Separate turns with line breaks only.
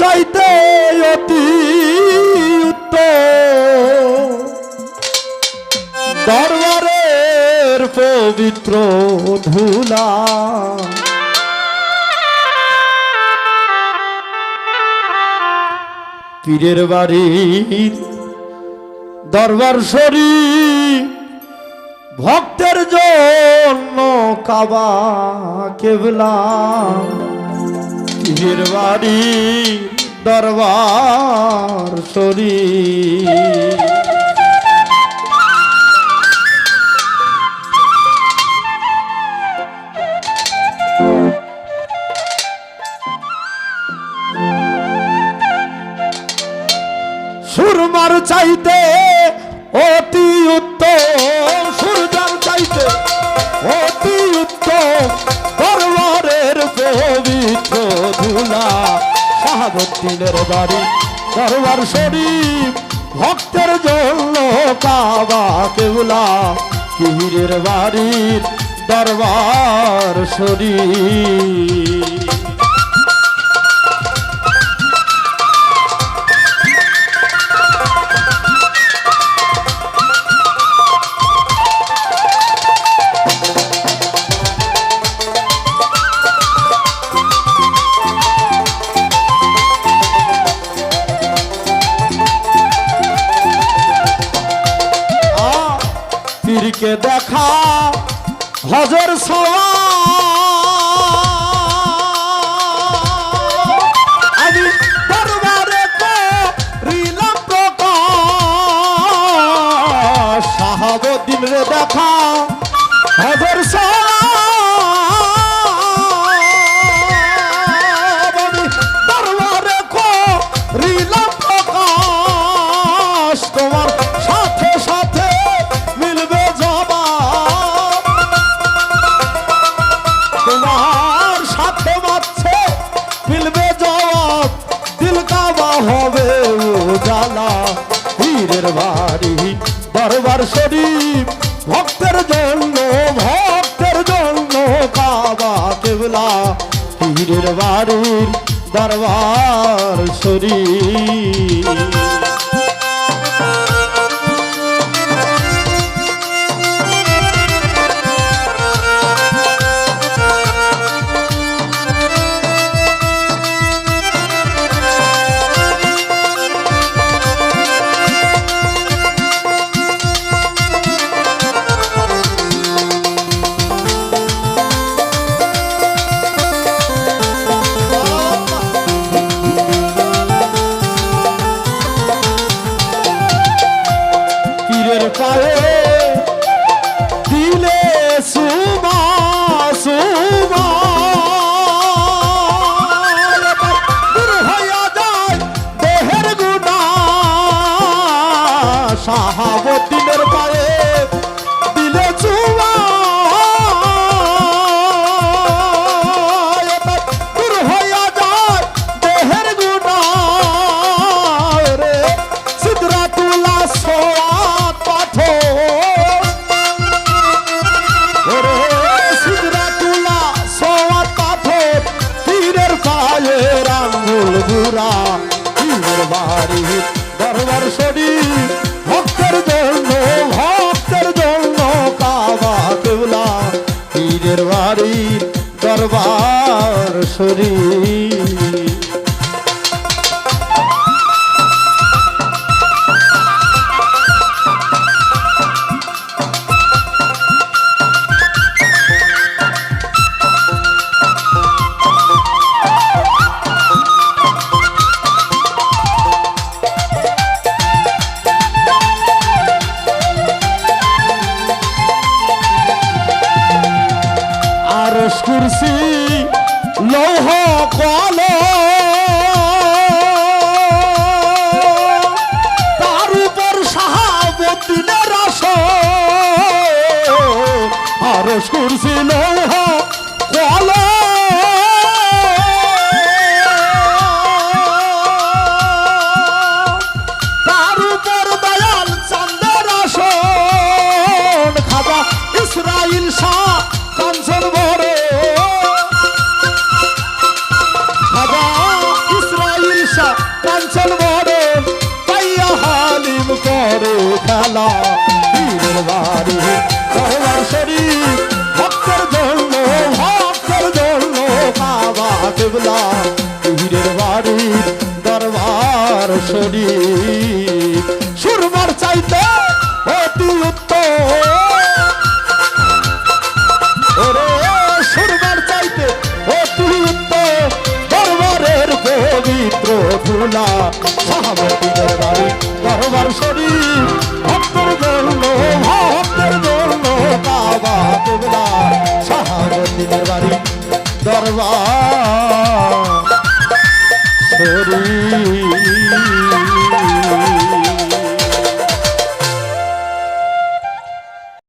চাইতে অতি দরবারের পবিত্র ধুলা। পীরের বাড়ির দরবার শরীফ ভক্তের জন্য কাবা কেবলা। পীরের বাড়ি দরবার শরীফ সুরমার চাইতে অতি উত্তম। শাহাবুদ্দিনের বাড়ি দরবার শরীফ ভক্তের জন্য কাবা কেউলা পীরের বাড়ির দরবার শরীফ। পীরকে দেখা হজর সওয়া আমি দরবারে শাহাবুদ্দিন রে দেখা হজর কেবলা পীরের বাড়ির দরবার শরীফ। saha আর কুরসি লৌহ কল তার উপর শাহাবুদ্দিনের আস আর কুরসি লৌহ হয়েছেন বড় পাইয়া হালিম করে খেলা। পীরের বাড়ি, দরবার শরীফ, ভক্তের জন্য ভক্তের জন্য কাবা কেবলা। পীরের বাড়ি, দরবার শরীফ। সুরমার চাইতে অতি উত্তম ধুলা সাহাবতীদের বাড়ি, দরবার শরীফ, ভক্তের জন্য ভক্তের জন্য, কাবা কেবলা সাহাবতীদের বাড়ি, দরবার শরীফ।